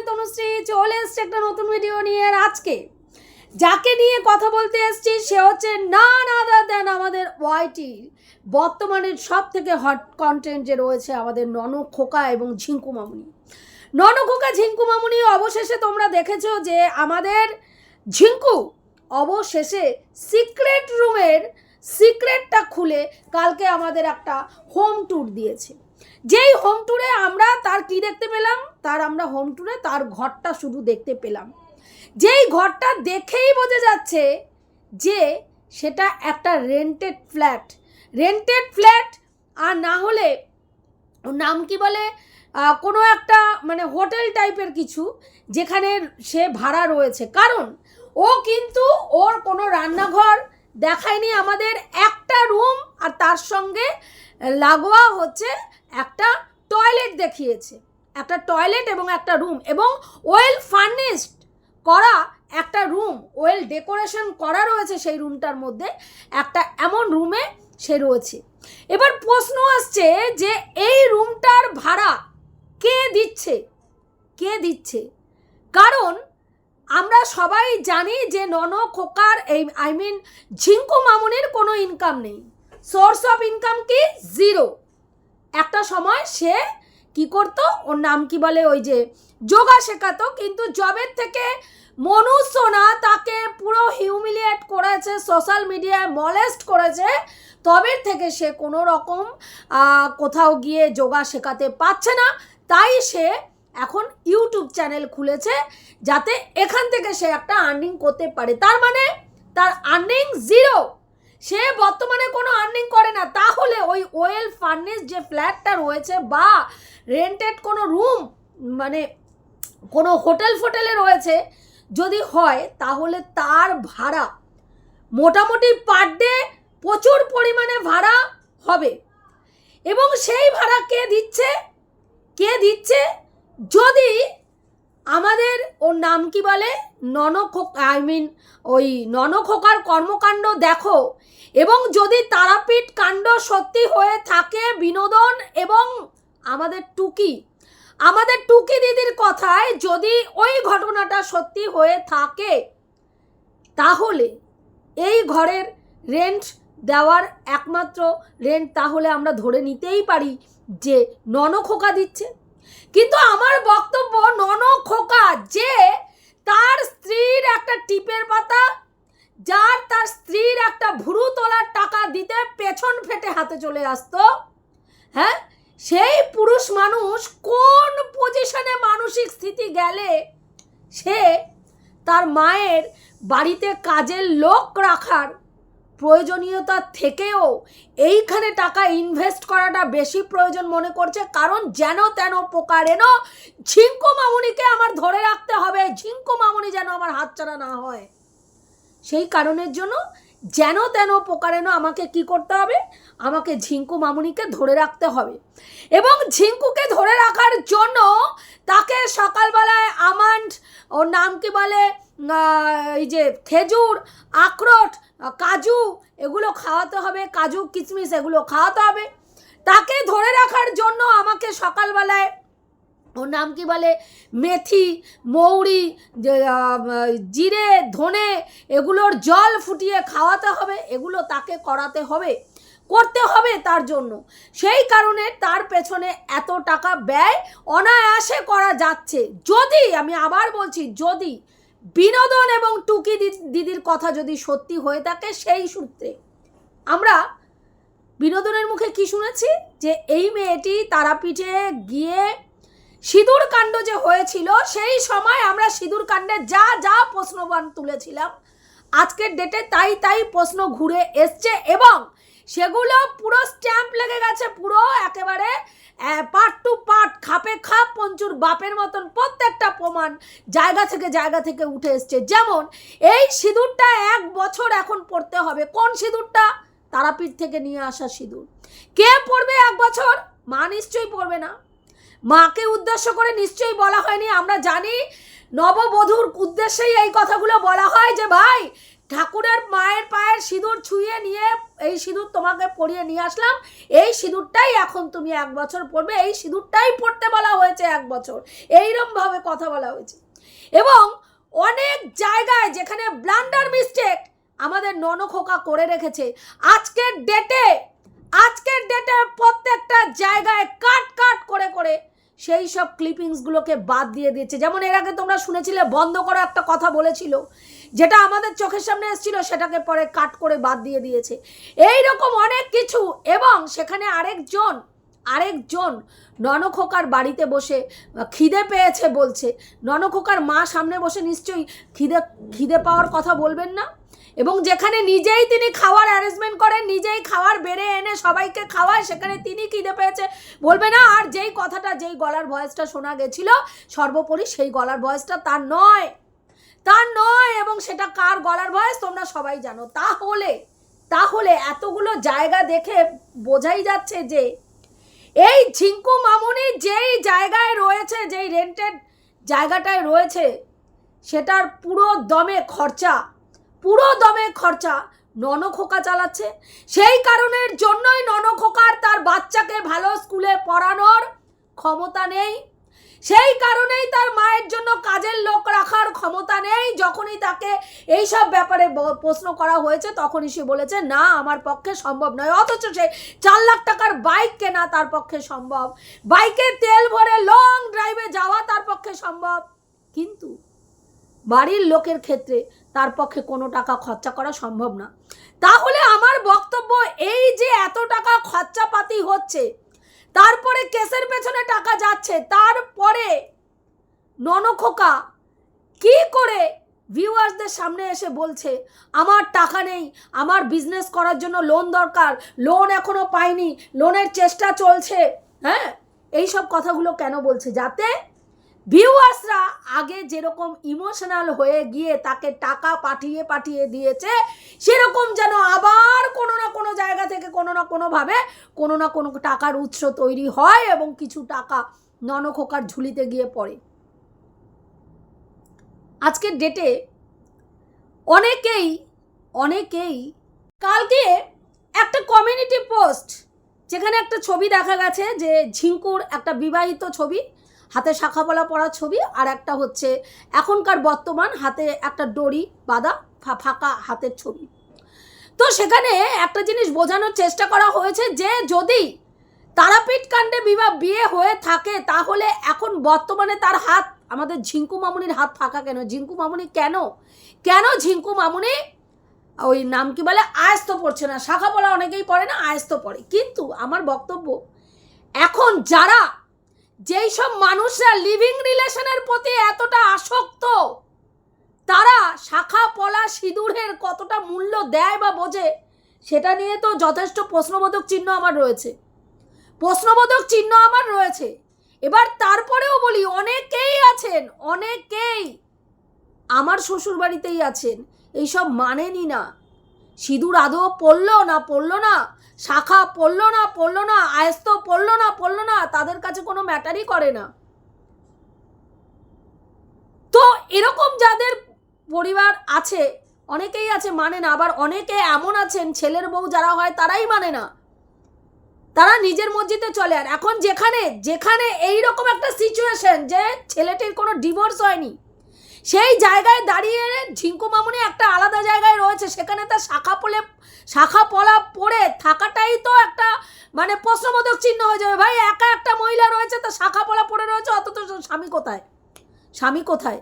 আমি তনুশ্রী চলে এসছি একটা নতুন ভিডিও নিয়ে। আর আজকে যাকে নিয়ে কথা বলতে এসছি, সে হচ্ছে না না দেন আমাদের ওয়াইটি বর্তমানের সব থেকে হট কন্টেন্ট যে রয়েছে আমাদের নন খোকা এবং ঝিঙ্কু মামুনি। নন খোকা, ঝিঙ্কু মামুনি, অবশেষে তোমরা দেখেছ যে আমাদের ঝিঙ্কু অবশেষে সিক্রেট রুমের সিক্রেটটা খুলে কালকে আমাদের একটা হোম ট্যুর দিয়েছে। যেই হোম ট্যুরে আমরা তার কি দেখতে পেলাম? তার আমরা হোম ট্যুরে তার ঘরটা শুধু দেখতে পেলাম। যেই ঘরটা দেখেই বোঝা যাচ্ছে যে সেটা একটা রেন্টেড ফ্ল্যাট রেন্টেড ফ্ল্যাট আর না হলে নাম কি বলে? কোনো একটা মানে হোটেল টাইপের কিছু যেখানে সে ভাড়া রয়েছে। কারণ ও কিন্তু ওর কোনো রান্নাঘর দেখায়নি আমাদের একটা রুম আর তার সঙ্গে লাগোয়া হচ্ছে একটা টয়লেট দেখিয়েছে। একটা টয়লেট এবং একটা রুম এবং ওয়েল ফার্নিশড করা একটা রুম, ওয়েল ডেকোরেশন করা রয়েছে সেই রুমটার মধ্যে, একটা এমন রুমে সে রয়েছে। এবার প্রশ্ন আসছে যে এই রুমটার ভাড়া কে দিচ্ছে? কে দিচ্ছে? কারণ আমরা সবাই জানি যে নন খোকার এই আই মিন ঝিঙ্কু মামুনির কোনো ইনকাম নেই। সোর্স অফ ইনকাম কি? জিরো একটা সময় সে কি করতো? ওর নাম কি বলে? ওই যে যোগা শেখাতো, কিন্তু জবের থেকে মনু সোনা তাকে পুরো হিউমিলিয়েট করেছে সোশ্যাল মিডিয়ায় মলেস্ট করেছে। তবে থেকে সে কোনো রকম কোথাও গিয়ে যোগা শেখাতে পারছে না। তাই সে এখন ইউটিউব চ্যানেল খুলেছে যাতে এখান থেকে সে একটা আর্নিং করতে পারে। তার মানে তার আর্নিং জিরো সে বর্তমানে কোনো আর্নিং করে না। তাহলে ওই ওয়েল ফার্নিশ যে ফ্ল্যাটটা রয়েছে বা রেন্টেড কোনো রুম মানে কোনো হোটেল ফোটেলে রয়েছে, যদি হয় তাহলে তার ভাড়া মোটামুটি পার ডে প্রচুর পরিমাণে ভাড়া হবে। এবং সেই ভাড়া কে দিচ্ছে? কে দিচ্ছে? যদি আমাদের ওর নাম কি বলে? ননখো আই মিন ওই ননখোকার কর্মকাণ্ড দেখো এবং যদি তারাপীঠ কাণ্ড সত্যি হয়ে থাকে বিনোদন এবং আমাদের টুকি আমাদের টুকি দিদির কথায় যদি ওই ঘটনাটা সত্যি হয়ে থাকে, তাহলে এই ঘরের রেন্ট দেওয়ার একমাত্র রেন্ট তাহলে আমরা ধরে নিতেই পারি যে ননখোকা দিচ্ছে। কিন্তু আমার বক্তব্য নন খোকা যে তার স্ত্রীর একটা টিপের পাতা, যার তার স্ত্রীর একটা ভুরু তোলার টাকা দিতে পেছন ফেটে হাতে চলে আসতো। হ্যাঁ? সেই পুরুষ মানুষ কোন পজিশনে মানসিক স্থিতি গেলে সে তার মায়ের বাড়িতে কাজের লোক রাখার প্রয়োজনীয়তা থেকেও এইখানে টাকা ইনভেস্ট করাটা বেশি প্রয়োজন মনে করছে। কারণ যেন তেন প্রকারেণ ঝিঙ্কু মামুনিকে আমার ধরে রাখতে হবে। ঝিঙ্কু মামুনি যেন আমার হাত হাতছাড়া না হয়। সেই কারণের জন্য যেন তেন প্রকারেণ আমাকে কি করতে হবে? আমাকে ঝিঙ্কু মামুনিকে ধরে রাখতে হবে। এবং ঝিঙ্কুকে ধরে রাখার জন্য তাকে সকালবেলায় আমান্ড, ওর নাম কি বলে? এই যে খেজুর, আখরোট, কাজু এগুলো খাওয়াতে হবে, কাজু কিশমিশ এগুলো খাওয়াতে হবে। তাকে ধরে রাখার জন্য আমাকে সকালবেলায় ওর নাম কি বলে? মেথি, মৌরি জিরে, ধনে, এগুলোর জল ফুটিয়ে খাওয়াতে হবে, এগুলো তাকে করাতে হবে, করতে হবে তার জন্য। সেই কারণে তার পেছনে এত টাকা ব্যয় অনায়াসে করা যাচ্ছে। যদি, আমি আবার বলছি, যদি বিনোদন এবং টুকি দিদির কথা যদি সত্যি হয়ে থাকে, সেই সূত্রে আমরা বিনোদনের মুখে কি শুনেছি? যে এই মেয়েটি তারাপীঠে গিয়ে সিঁদুর কাণ্ড যে হয়েছিল, সেই সময় আমরা সিঁদুর কাণ্ডে যা যা প্রশ্নবান তুলেছিলাম। আজকের ডেটে তাই তাই প্রশ্ন ঘুরে এসছে এবং সেগুলো পুরো স্ট্যাম্প লেগে গেছে পুরো একেবারে পার্ট টু পার্ট খাপে খাপ, পঞ্চুর বাপের মতন প্রত্যেকটা প্রমাণ জায়গা থেকে জায়গা থেকে উঠে এসছে। যেমন, এই সিঁদুরটা এক বছর এখন পড়তে হবে। কোন সিঁদুরটা? তারাপীঠ থেকে নিয়ে আসা সিঁদুর। কে পড়বে এক বছর? মা নিশ্চয়ই পড়বে না। মাকে উদ্দেশ্য করে নিশ্চয়ই বলা হয়নি, আমরা জানি। নববধূর উদ্দেশ্যেই এই কথাগুলো বলা হয় যে, ভাই, ঠাকুরের মায়ের পায়ের সিঁদুর ছুঁয়ে নিয়ে, এই সিঁদুর তোমাকে পরিয়ে নিয়ে আসলাম। এই সিঁদুরটাই এখন তুমি এক বছর পড়বে, এই সিঁদুরটাই পড়তে বলা হয়েছে এক বছর। এইরমভাবে কথা বলা হয়েছে। এবং অনেক জায়গায় যেখানে ব্লান্ডার মিস্টেক আমাদের ননখোকা করে রেখেছে, আজকের ডেটে আজকের ডেটে প্রত্যেকটা জায়গায় কাট কাট করে করে সেই সব ক্লিপিংসগুলোকে বাদ দিয়ে দিয়েছে। যেমন এর আগে তোমরা শুনেছিলে, বন্ধ করো একটা কথা বলেছিল, যেটা আমাদের চোখের সামনে এসেছিল, সেটাকে পরে কাট করে বাদ দিয়ে দিয়েছে। এই রকম অনেক কিছু, এবং সেখানে আরেকজন আরেকজন ননখোকার বাড়িতে বসে খিদে পেয়েছে বলছে। ননখোকার মা সামনে বসে নিশ্চয়ই খিদে খিদে পাওয়ার কথা বলবেন না? এবং যেখানে নিজেই তিনি খাওয়ার অ্যারেঞ্জমেন্ট করেন, নিজেই খাওয়ার বেড়ে এনে সবাইকে খাওয়ায়, সেখানে তিনি খিদে পেয়েছে? বলবে না, আর যেই কথাটা, যেই গলার ভয়েসটা শোনা গেছিল, সর্বোপরি সেই গলার ভয়েসটা তার নয়। তার নয়, এবং সেটা কার গলার ভয়েস? তোমরা সবাই জানো। তাহলে তাহলে এতগুলো জায়গা দেখে বোঝাই যাচ্ছে যে, এই ঝিঙ্কু মামুনি যেই জায়গায় রয়েছে, যেই রেন্টেড জায়গাটায় রয়েছে, সেটার পুরো দমে খরচা। পুরো দমে খরচা ননখোকা চালাচ্ছে। সেই কারণের জন্যই ননখোকার তার বাচ্চাকে ভালো স্কুলে পড়ানোর ক্ষমতা নেই। সেই কারণেই তার মায়ের জন্য কাজের লোক রাখার ক্ষমতা নেই। যখনই তাকে এই সব ব্যাপারে প্রশ্ন করা হয়েছে, তখনই সে বলেছে, না, আমার পক্ষে সম্ভব নয়। অথচ সে চার লাখ টাকার বাইক কেনা তার পক্ষে সম্ভব। বাইকে তেল ভরে লং ড্রাইভে যাওয়া তার পক্ষে সম্ভব। কিন্তু বাড়ির লোকের ক্ষেত্রে তার পক্ষে কোনো টাকা খরচা করা সম্ভব না। তাহলে আমার বক্তব্য এই যে এত টাকা খরচাপাতি হচ্ছে, তারপরে কেসের পেছনে টাকা যাচ্ছে, তারপরে ননখোকা কি করে ভিউয়ার্সদের সামনে এসে বলছে, আমার টাকা নেই, আমার বিজনেস করার জন্য লোন দরকার লোন এখনও পাইনি লোনের চেষ্টা চলছে। হ্যাঁ? এই সব কথাগুলো কেন বলছে? যাতে ভিউয়ার্সরা আগে যেরকম ইমোশনাল হয়ে গিয়ে তাকে টাকা পাঠিয়ে পাঠিয়ে দিয়েছে, সেরকম যেন আবার কোনো না কোনো জায়গা থেকে কোনো না কোনোভাবে কোনো না কোনো টাকার উৎস তৈরি হয় এবং কিছু টাকা ননখোকার ঝুলিতে গিয়ে পড়ে। আজকের ডেটে অনেকেই অনেকেই কালকে একটা কমিউনিটি পোস্ট যেখানে একটা ছবি দেখা গেছে যে ঝিঙ্কুর একটা বিবাহিত ছবি হাতে শাখাপলা পরা ছবি আর একটা হচ্ছে এখনকার বর্তমান হাতে একটা দড়ি বাঁধা ফাঁকা হাতের ছবি। তো সেখানে একটা জিনিস বোঝানোর চেষ্টা করা হয়েছে যে যদি তারাপীঠ কাণ্ডে বিবাহ বিয়ে হয়ে থাকে, তাহলে এখন বর্তমানে তার হাত, আমাদের ঝিঙ্কু মামুনির হাত ফাঁকা কেন? ঝিঙ্কু মামুনি কেন? কেন ঝিঙ্কু মামুনি ওই নাম কি বলে, আয়স্ত পড়ছে না? শাখা পড়া অনেকেই পড়ে না, আয়স্ত পড়ে। কিন্তু আমার বক্তব্য, এখন যারা যেই সব মানুষরা লিভিং রিলেশনের প্রতি এতটা আসক্ত, তারা শাখা, পলা, সিঁদুরের কতটা মূল্য দেয় বা বোঝে, সেটা নিয়ে তো যথেষ্ট প্রশ্নবোধক চিহ্ন আমার রয়েছে। প্রশ্নবোধক চিহ্ন আমার রয়েছে। এবার তারপরেও বলি, অনেকেই আছেন, অনেকেই আমার শ্বশুর বাড়িতেই আছেন, এইসব মানেনি না। সিঁদুর আদৌ পড়ল না পড়ল না? শাখা পড়ল না পড়ল না, আয়স্ত পড়ল না পড়ল না, তাদের কাছে কোনো ম্যাটারই করে না। তো এরকম যাদের পরিবার আছে, অনেকেই আছে মানে না, আবার অনেকে এমন আছেন, ছেলের বউ যারা হয়, তারাই মানে না। তারা নিজের মসজিদে চলে, আর এখন যেখানে যেখানে এই রকম একটা সিচুয়েশন যে ছেলেটির কোনো ডিভোর্স হয়নি সেই জায়গায় দাঁড়িয়ে ঝিঙ্কু মামুনি একটা আলাদা জায়গায় রয়েছে। সেখানে তার শাখা পলে, শাখা পলা পড়ে থাকাটাই তো একটা মানে প্রশ্নবোধক চিহ্ন হয়ে যাবে। ভাই, একা একটা মহিলা রয়েছে, তার শাখা পলা পড়ে রয়েছে, অথচ স্বামী কোথায়? স্বামী কোথায়?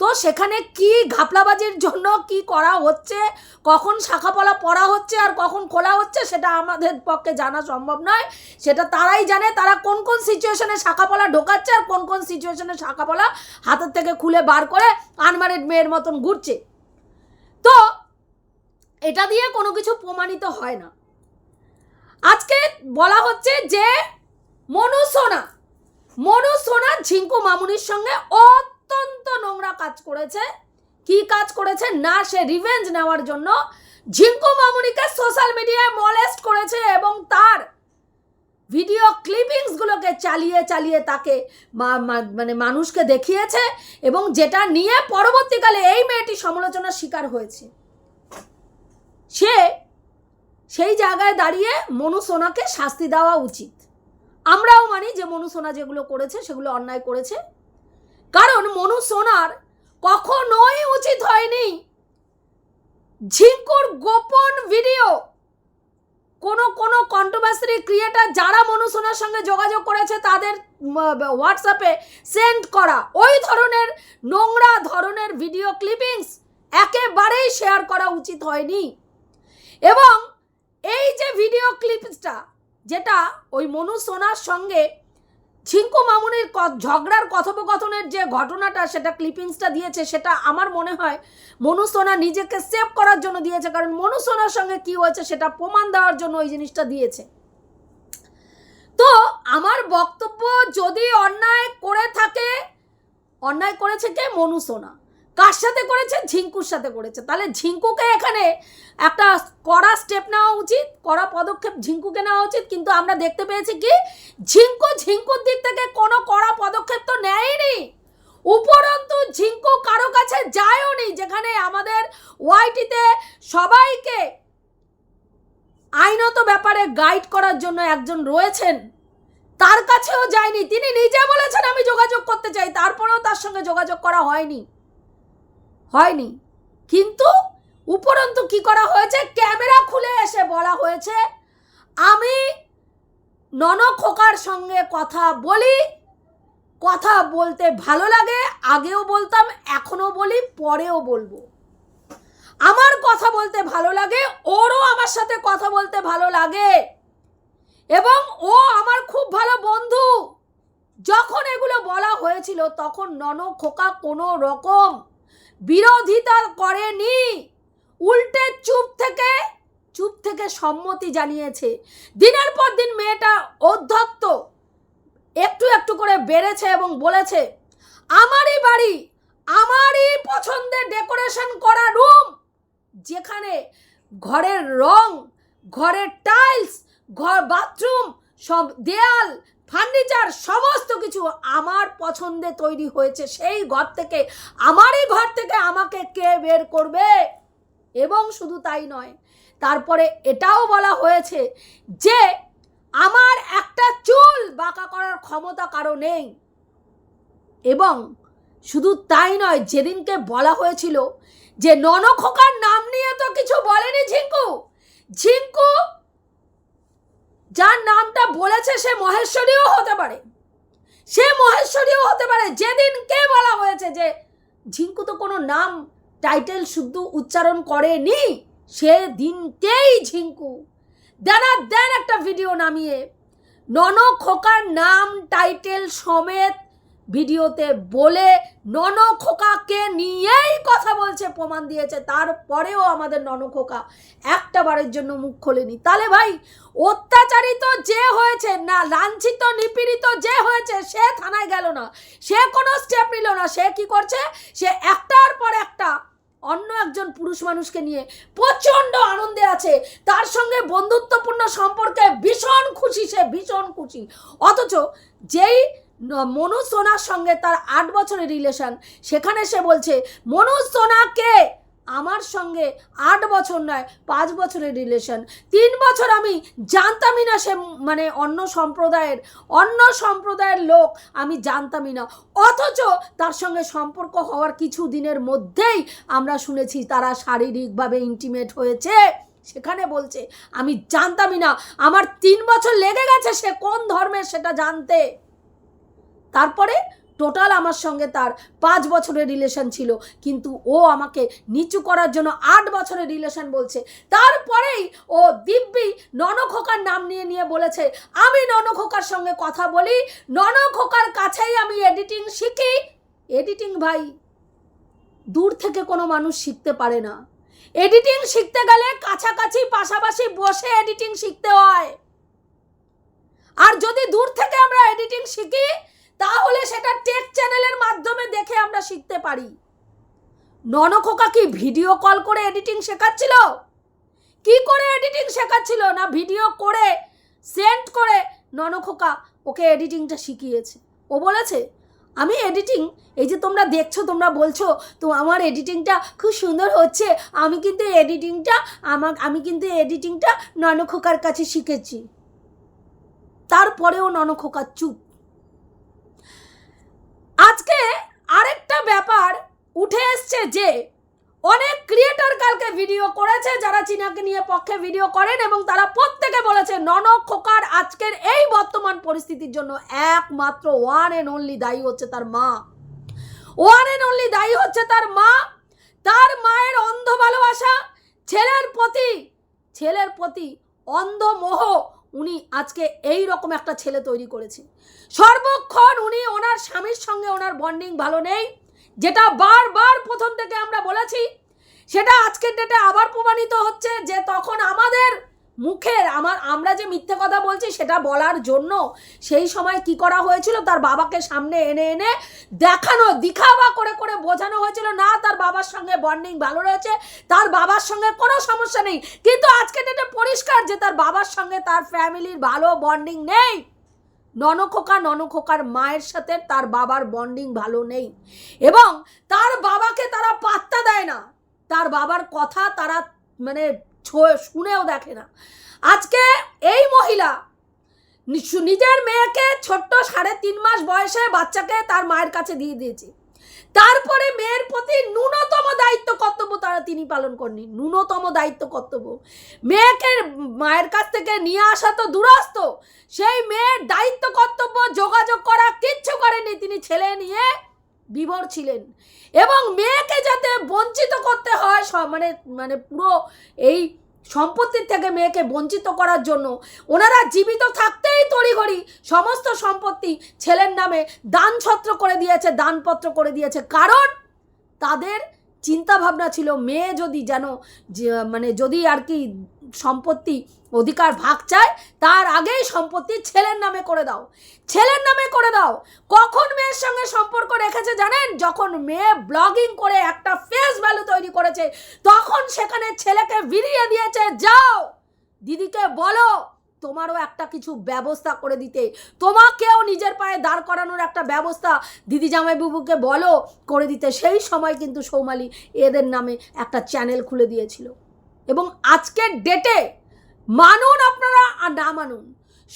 তো সেখানে কি ঘাপলাবাজির জন্য কি করা হচ্ছে? কখন শাখাপলা পড়া হচ্ছে আর কখন খোলা হচ্ছে সেটা আমাদের পক্ষে জানা সম্ভব নয়। সেটা তারাই জানে তারা কোন কোন সিচুয়েশনে শাখাপলা ঢোকাচ্ছে আর কোন কোন সিচুয়েশনে শাখাপলা হাতের থেকে খুলে বার করে আনমারেড মেয়ের মতন ঘুরছে। তো এটা দিয়ে কোনো কিছু প্রমাণিত হয় না। আজকে বলা হচ্ছে যে মনু সোনা মনু সোনা ঝিঙ্কু মামুনির সঙ্গে অত্যন্ত নোংরা কাজ করেছে। কি কাজ করেছে? না, সে রিভেঞ্জ নেওয়ার জন্য ঝিঙ্কু মামুনিকে সোশ্যাল মিডিয়ায় মলেস্ট করেছে এবং তার ভিডিও ক্লিপিংসগুলোকে চালিয়ে চালিয়ে তাকে মানে মানুষকে দেখিয়েছে এবং যেটা নিয়ে পরবর্তীকালে এই মেয়েটি সমালোচনার শিকার হয়েছে। সে সেই জায়গায় দাঁড়িয়ে মনু সোনাকে শাস্তি দেওয়া উচিত। আমরাও মানি যে মনু সোনা যেগুলো করেছে সেগুলো অন্যায় করেছে। কারণ মনু সোনার কখনোই উচিত হয়নি। ঝিঙ্কুর গোপন ভিডিও। কোন কোন কন্ট্রোভার্সি ক্রিয়েটার যারা মনু সোনার সঙ্গে যোগাযোগ করেছে, তাদের হোয়াটসঅ্যাপে সেন্ড করা। ওই ধরনের নোংরা ধরনের ভিডিও ক্লিপিংস একেবারেই শেয়ার করা উচিত হয়নি। এবং এই যে ভিডিও ক্লিপসটা যেটা ওই মনু সোনার সঙ্গে ঝিঙ্কু মামুনির ঝগড়ার কথোপকথনের যে ঘটনাটা, সেটা ক্লিপিংসটা দিয়েছে, সেটা আমার মনে হয় মনু সোনা নিজেকে সেভ করার জন্য দিয়েছে। কারণ মনু সোনার সঙ্গে কি হয়েছে, সেটা প্রমাণ দেওয়ার জন্য ওই জিনিসটা দিয়েছে। তো আমার বক্তব্য যদি অন্যায় করে থাকে, অন্যায় করেছে কে? মনু সোনা। কার সাথে করেছে? ঝিঙ্কুর সাথে করেছে। তাহলে ঝিঙ্কুকে এখানে একটা কড়া স্টেপ নেওয়া উচিত, কড়া পদক্ষেপ ঝিঙ্কুকে নেওয়া উচিত, কিন্তু আমরা দেখতে পেয়েছি কি? ঝিঙ্কু ঝিঙ্কুর দিক থেকে কোনো কড়া পদক্ষেপ তো নেয়নি। উপরন্তু ঝিঙ্কু কারও কাছে যায়ও নি যেখানে আমাদের ওয়াইটিতে সবাইকে আইনত ব্যাপারে গাইড করার জন্য একজন রয়েছেন। তার কাছেও যায়নি। তিনি নিজে বলেছেন, আমি যোগাযোগ করতে চাই। তারপরেও তার সঙ্গে যোগাযোগ করা হয়নি। হয়নি। কিন্তু উপরন্তু কি করা হয়েছে? ক্যামেরা খুলে এসে বলা হয়েছে, আমি নন খোকার সঙ্গে কথা বলি, কথা বলতে ভালো লাগে, আগেও বলতাম এখনও বলি, পরেও বলব। আমার কথা বলতে ভালো লাগে, ওরও আমার সাথে কথা বলতে ভালো লাগে, এবং ও আমার খুব ভালো বন্ধু। যখন এগুলো বলা হয়েছিল, তখন নন খোকা কোনো রকম বিরোধিতা করেনি। উল্টে চুপ থেকে চুপ থেকে সম্মতি জানিয়েছে। দিনের পর দিন মেয়েটা অধ্যত্ত একটু একটু করে বেড়েছে এবং বলেছে, আমারই বাড়ি, আমারই পছন্দের ডেকোরেশন করা রুম, যেখানে ঘরের রং, ঘরের টাইলস, ঘর, বাথরুম, সব দেয়াল ফার্নিচার, সমস্ত কিছু আমার পছন্দে তৈরি হয়েছে। সেই ঘর থেকে, আমারই ঘর থেকে আমাকে কে বের করবে? এবং শুধু তাই নয়, তারপরে এটাও বলা হয়েছে যে, আমার একটা চুল বাঁকা করার ক্ষমতা কারও নেই। এবং শুধু তাই নয়, যেদিনকে বলা হয়েছিল যে, ননখোকার নাম নিয়ে তো কিছু বলেনি ঝিঙ্কু। ঝিঙ্কু যার নামটা বলেছে সে মহেশ্বরীও হতে পারে। সে মহেশ্বরীও হতে পারে। যেদিনকে বলা হয়েছে যে ঝিঙ্কু তো কোনো নাম টাইটেল শুদ্ধ উচ্চারণ করেনি সে দিনকেই ঝিঙ্কু। দেনা দেন একটা ভিডিও নামিয়ে নন খোকার নাম টাইটেল সমেত ভিডিওতে বলে নন খোকাকে নিয়েই কথা বলছে, প্রমাণ দিয়েছে। তারপরেও আমাদের নন খোকা একটা বারের জন্য মুখ খোলেনি। তাহলে ভাই, অত্যাচারিত যে হয়েছে, না লাঞ্ছিত, নিপীড়িত যে হয়েছে, সে থানায় গেল না। সে কোনো স্টেপ নিল না। সে কি করছে? সে একটার পর একটা অন্য একজন পুরুষ মানুষকে নিয়ে প্রচণ্ড আনন্দে আছে। তার সঙ্গে বন্ধুত্বপূর্ণ সম্পর্কে ভীষণ খুশি সে, ভীষণ খুশি। অথচ যেই মনোজ সোনার সঙ্গে তার আট বছরের রিলেশন সেখানে সে বলছে, মনোজ সোনাকে আমার সঙ্গে আট বছর নয়, পাঁচ বছরের রিলেশন তিন বছর আমি জানতামই না সে মানে অন্য সম্প্রদায়ের অন্য সম্প্রদায়ের লোক, আমি জানতামই না। অথচ তার সঙ্গে সম্পর্ক হওয়ার কিছু দিনের মধ্যেই আমরা শুনেছি তারা শারীরিকভাবে ইন্টিমেট হয়েছে। সেখানে বলছে, আমি জানতামই না, আমার তিন বছর লেগে গেছে সে কোন ধর্মের সেটা জানতে? তারপরে টোটাল আমার সঙ্গে তার পাঁচ বছরের রিলেশন ছিল। কিন্তু ও আমাকে নিচু করার জন্য আট বছরের রিলেশন বলছে। তারপরেই ও দিব্যি ননখোকার নাম নিয়ে নিয়ে বলেছে, আমি ননখোকার সঙ্গে কথা বলি, ননখোকার কাছেই আমি এডিটিং শিখি। এডিটিং ভাই, দূর থেকে কোনো মানুষ শিখতে পারে না। এডিটিং শিখতে গেলে কাছাকাছি পাশাপাশি বসে এডিটিং শিখতে হয়। আর যদি দূর থেকে আমরা এডিটিং শিখি তাহলে সেটা টেক চ্যানেলের মাধ্যমে দেখে আমরা শিখতে পারি। ননখোকা কি ভিডিও কল করে এডিটিং শেখাচ্ছিল? কি করে এডিটিং শেখাচ্ছিল না ভিডিও করে সেন্ড করে? ননখোকা ওকে এডিটিংটা শিখিয়েছে। ও বলেছে, আমি এডিটিং এই যে তোমরা দেখছ, তোমরা বলছো, তো আমার এডিটিংটা খুব সুন্দর হচ্ছে। আমি কিন্তু এডিটিংটা আমার, আমি কিন্তু এডিটিংটা ননখোকার কাছে শিখেছি। তারপরেও ননখোকা চুপ। আজকে আরেকটা ব্যাপার উঠে এসছে যে অনেক ক্রিয়েটর কালকে ভিডিও করেছে, যারা চীনাকে নিয়ে পক্ষে ভিডিও করেন এবং তারা প্রত্যেকে বলেছে ননক খোকার আজকের এই বর্তমান পরিস্থিতির জন্য একমাত্র ওয়ান এন্ড অনলি দায়ী হচ্ছে তার মা। ওয়ান এন্ড অনলি দায়ী হচ্ছে তার মা। তার মায়ের অন্ধ ভালোবাসা, ছেলের প্রতি ছেলের প্রতি অন্ধ মোহ উনি আজকে এই রকম একটা ছেলে তৈরি করেছে সর্বক্ষণ উনি ওনার স্বামীর সঙ্গে ওনার বন্ডিং ভালো নেই। যেটা বারবার প্রথম থেকে আমরা বলেছি, সেটা আজকের ডেটে আবার প্রমাণিত হচ্ছে যে তখন আমাদের মুখের আমার, আমরা যে মিথ্যে কথা বলছি সেটা বলার জন্য সেই সময় কি করা হয়েছিল? তার বাবাকে সামনে এনে এনে দেখানো দিখাবা করে করে বোঝানো হয়েছিল, না, তার বাবার সঙ্গে বন্ডিং ভালো রয়েছে, তার বাবার সঙ্গে কোনো সমস্যা নেই, কিন্তু আজকে ডেটে পরিষ্কার যে তার বাবার সঙ্গে তার ফ্যামিলির ভালো বন্ডিং নেই। ননখোকা ননখোকার মায়ের সাথে তার বাবার বন্ডিং ভালো নেই এবং তার বাবাকে তারা পাত্তা দেয় না। তার বাবার কথা তারা মানে শুনেও দেখে না। আজকে এই মহিলা নিজের মেয়েকে ছোট্ট সাড়ে তিন মাস বয়সে বাচ্চাকে তার মায়ের কাছে দিয়ে দিয়েছে। তারপরে মেয়ের প্রতি ন্যূনতম দায়িত্ব কর্তব্য তারা তিনি পালন করেনি ন্যূনতম দায়িত্ব কর্তব্য। মেয়েকে মায়ের কাছ থেকে নিয়ে আসা তো দূরস্থ সেই মেয়ের দায়িত্ব কর্তব্য যোগাযোগ করা কিচ্ছু করেনি তিনি ছেলে নিয়ে বিভোর ছিলেন। এবং মেয়েকে যাতে বঞ্চিত করতে হয় মানে মানে পুরো এই সম্পত্তির থেকে মেয়েকে বঞ্চিত করার জন্য, ওনারা জীবিত থাকতেই তড়িঘড়ি সমস্ত সম্পত্তি ছেলের নামে দানছত্র করে দিয়েছে, দানপত্র করে দিয়েছে। কারণ তাদের চিন্তা ভাবনা ছিল, মেয়ে যদি যেন মানে যদি আর কি সম্পত্তি অধিকার ভাগ চায়, তার আগেই সম্পত্তি ছেলের নামে করে দাও। ছেলের নামে করে দাও। কখন মেয়ের সঙ্গে সম্পর্ক রেখেছে জানেন? যখন মেয়ে ব্লগিং করে একটা ফেস ভ্যালু তৈরি করেছে, তখন সেখানে ছেলেকে ভিড়িয়ে দিয়েছে, যাও, দিদিকে বলো তোমারও একটা কিছু ব্যবস্থা করে দিতে। তোমাকেও নিজের পায়ে দাঁড় করানোর একটা ব্যবস্থা দিদি জামাইবাবুকে বলো, করে দিতে। সেই সময় কিন্তু সৌমালি এদের নামে একটা চ্যানেল খুলে দিয়েছিল। এবং আজকের ডেটে মানুন আপনারা আর না মানুন,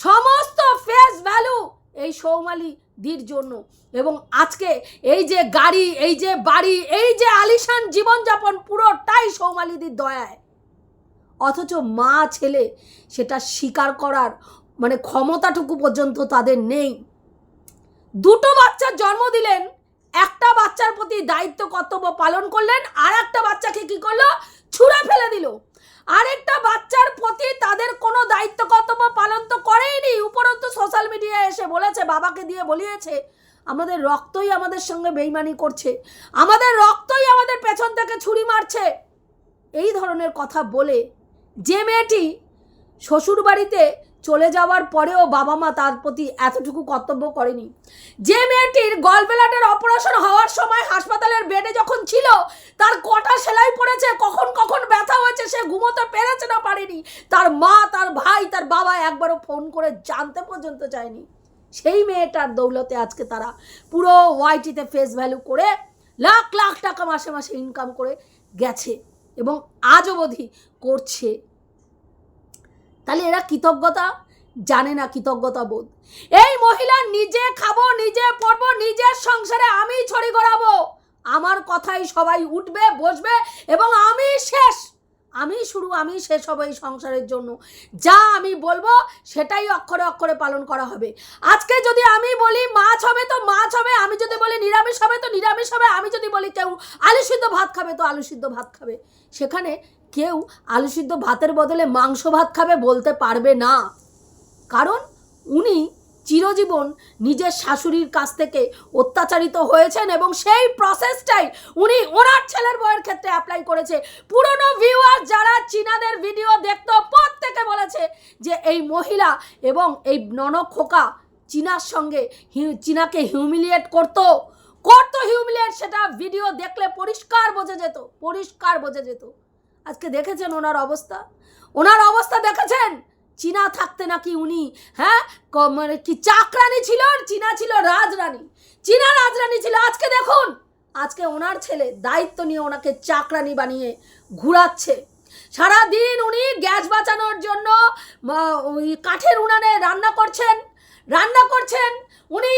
সমস্ত ফেস ভ্যালু এই সৌমালি দির জন্য। এবং আজকে এই যে গাড়ি, এই যে বাড়ি, এই যে আলিশান জীবনযাপন পুরোটাই সৌমালিদির দয়ায়। অথচ মা ছেলে সেটা স্বীকার করার মানে ক্ষমতাটুকু পর্যন্ত তাদের নেই। দুটো বাচ্চার জন্ম দিলেন, একটা বাচ্চার প্রতি দায়িত্ব, কর্তব্য পালন করলেন আর একটা বাচ্চাকে কি করল? ছুঁড়ে ফেলে দিল। আরেকটা বাচ্চার প্রতি তাদের কোনো দায়িত্ব, কর্তব্য পালন তো করেইনি। উপরন্তু সোশ্যাল মিডিয়ায় এসে বলেছে, বাবাকে দিয়ে বলিয়েছে, আমাদের রক্তই আমাদের সঙ্গে বেইমানি করছে। আমাদের রক্তই আমাদের পেছন থেকে ছুরি মারছে। এই ধরনের কথা বলে যে মেয়েটি শ্বশুরবাড়িতে চলে যাওয়ার পরেও বাবা মা তার প্রতি এতটুকু কর্তব্য করেনি। যে মেয়েটির গলবেলাটের অপারেশন হওয়ার সময় হাসপাতালের বেডে যখন ছিল, তার কটা সেলাই পড়েছে, কখন কখন ব্যথা হয়েছে, সে ঘুমোতে পেরেছে না পারেনি। তার মা, তার ভাই, তার বাবা একবারও ফোন করে জানতে পর্যন্ত চায়নি। সেই মেয়েটার দৌলতে আজকে তারা পুরো ওয়াইটিতে ফেস ভ্যালু করে লাখ লাখ টাকা মাসে মাসে ইনকাম করে গেছে এবং আজ অবধি করছে। তাহলে এরা কৃতজ্ঞতা? জানে না কৃতজ্ঞতা বোধ। এই মহিলা নিজে খাব, নিজে পড়ব নিজের সংসারে আমি ছড়ি গড়াবো। আমার কথাই সবাই উঠবে, বসবে এবং আমি শেষ। আমি শুরু, আমি শেষ হব এই সংসারের জন্য। যা আমি বলব সেটাই অক্ষরে অক্ষরে পালন করা হবে। আজকে যদি আমি বলি মাছ হবে তো মাছ হবে, আমি যদি বলি নিরামিষ হবে তো নিরামিষ হবে, আমি যদি বলি কেউ আলু সিদ্ধ ভাত খাবে তো আলু সিদ্ধ ভাত খাবে। সেখানে কেউ আলু সিদ্ধ ভাতের বদলে মাংস ভাত খাবে বলতে পারবে না। কারণ উনি চিরজীবন নিজের শাশুড়ির কাছ থেকে অত্যাচারিত হয়েছেন এবং সেই প্রসেসটাই উনি ওনার ছেলের বউয়ের ক্ষেত্রে অ্যাপ্লাই করেছে। পুরনো ভিউয়ার যারা চীনাদের ভিডিও দেখতো, প্রত্যেকে বলেছে যে এই মহিলা এবং এই ননক খোকা চীনার সঙ্গে চীনাকে হিউমিলিয়েট করতো। করতো হিউমিলিয়েট সেটা ভিডিও দেখলে পরিষ্কার বোঝা যেত, পরিষ্কার বোঝা যেত। আজকে দেখেছেন ওনার অবস্থা? ওনার অবস্থা দেখেছেন? চীনা থাকতে নাকি উনি হ্যাঁ? মানে কি চাকরানি ছিল চীনা ছিল রাজরানী। চীনা রাজরানী ছিল, আজকে দেখুন। আজকে ওনার ছেলে দায়িত্ব নিয়ে ওনাকে চাকরানি বানিয়ে ঘুরাচ্ছে। সারাদিন উনি গ্যাস বাঁচানোর জন্য ওই কাঠের উনানে রান্না করছেন। রান্না করছেন। উনি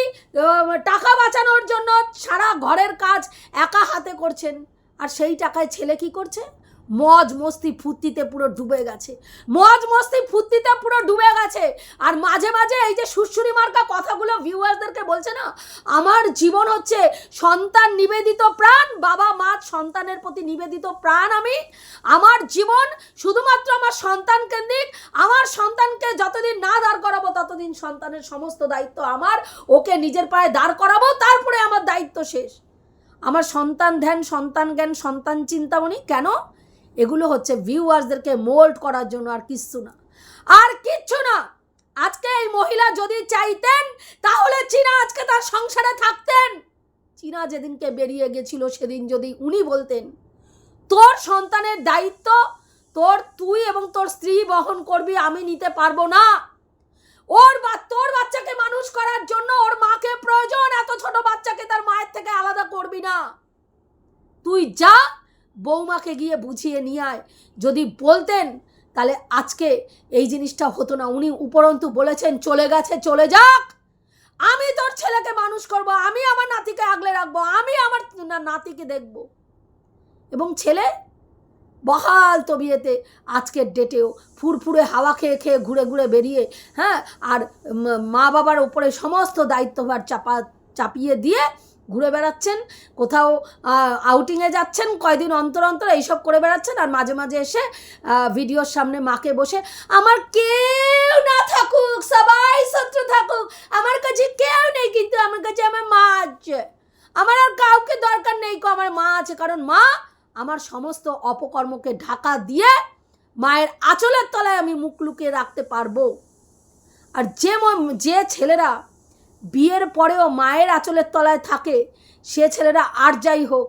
টাকা বাঁচানোর জন্য সারা ঘরের কাজ একা হাতে করছেন। আর সেই টাকায় ছেলে কি করছে? মজ মস্তি ফুর্তিতে পুরো ডুবে গেছে। মজ মস্তি ফুর্তিতে পুরো ডুবে গেছে। আর মাঝে মাঝে এই যে সুশ্রুরি মার্কা কথাগুলো ভিউয়ার্সদেরকে বলছে না, আমার জীবন হচ্ছে সন্তান নিবেদিত প্রাণ, বাবা মা সন্তানের প্রতি নিবেদিত প্রাণ আমি। আমার জীবন শুধুমাত্র আমার সন্তান কেন্দ্রিক আমার সন্তানকে যতদিন না দাঁড় করাবো ততদিন সন্তানের সমস্ত দায়িত্ব আমার, ওকে নিজের পায়ে দাঁড় করাবো, তারপরে আমার দায়িত্ব শেষ। আমার সন্তান ধ্যান, সন্তান জ্ঞান, সন্তান চিন্তামণি কেন? এগুলো হচ্ছে ভিউয়ার্সদেরকে মোল্ড করার জন্য আর কিচ্ছু না। আর কিচ্ছু না। আজকে এই মহিলা যদি চাইতেন, তাহলে চীনা আজকে তার সংসারে থাকতেন। চীনা যেদিনকে বেরিয়ে গেছিল, সেদিন যদি উনি বলতেন, তোর সন্তানের দায়িত্ব, তোর তুই এবং তোর স্ত্রী বহন করবি, আমি নিতে পারব না। ওর বা, তোর বাচ্চাকে মানুষ করার জন্য ওর মাকে প্রয়োজন, এত ছোট বাচ্চাকে তার মায়ের থেকে আলাদা করবি না। তুই যা বৌমাকে গিয়ে বুঝিয়ে নিয়ে আয়। যদি বলতেন, তাহলে আজকে এই জিনিসটা হতো না। উনি উপরন্তু বলেছেন, চলে গেছে, চলে যাক। আমি তোর ছেলেকে মানুষ করব, আমি আমার নাতিকে আগলে রাখব, আমি আমার নাতিকে দেখব। এবং ছেলে বহাল তবিয়েতে আজকের ডেটেও ফুরফুরে হাওয়া খেয়ে খেয়ে ঘুরে ঘুরে বেরিয়ে হ্যাঁ আর মা বাবার ওপরে সমস্ত দায়িত্বভার চাপা, চাপিয়ে দিয়ে ঘুরে বেড়াচ্ছেন, কোথাও আউটিংয়ে যাচ্ছেন, কয়দিন অন্তর অন্তর এইসব করে বেড়াচ্ছেন আর মাঝে মাঝে এসে ভিডিওর সামনে মাকে বসে, আমার কেউ না থাকুক, সবাই শত্রু থাকুক, আমার কাছে কেউ নেই কিন্তু আমার কাছে আমার মা আছে। আমার আর কাউকে দরকার নেই কো, আমার মা আছে। কারণ মা আমার সমস্ত অপকর্মকে ঢাকা দিয়ে মায়ের আঁচলের তলায় আমি মুখ লুকিয়ে রাখতে পারব। আর যে যে ছেলেরা বিয়ের পরেও মায়ের আঁচলের তলায় থাকে, সে ছেলেরা আর যাই হোক,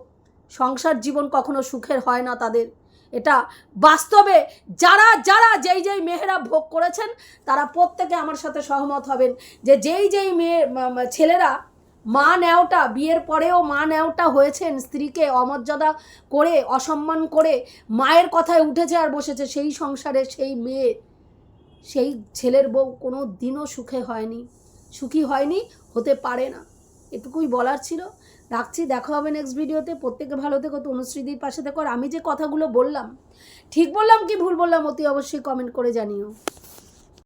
সংসার জীবন কখনো সুখের হয় না তাদের। এটা বাস্তবে যারা যারা যেই যেই মেয়েরা ভোগ করেছেন, তারা প্রত্যেকে আমার সাথে সহমত হবেন যে যেই যেই মেয়ে ছেলেরা মা নেওটা বিয়ের পরেও মা নেওটা হয়েছেন, স্ত্রীকে অমর্যাদা করে, অসম্মান করে মায়ের কথায় উঠেছে আর বসেছে, সেই সংসারে সেই মেয়ে, সেই ছেলের বউ কোনো দিনও সুখে হয়নি। সুখী হয়নি, হতে পারে না। এটুকুই বলার ছিল। রাখছি, দেখা হবে নেক্সট ভিডিওতে প্রত্যেকে ভালো থেকো তনুশ্রীদির পাশে থেকো। আর আমি যে কথাগুলো বললাম, ঠিক বললাম কি ভুল বললাম, অতি অবশ্যই কমেন্ট করে জানিও।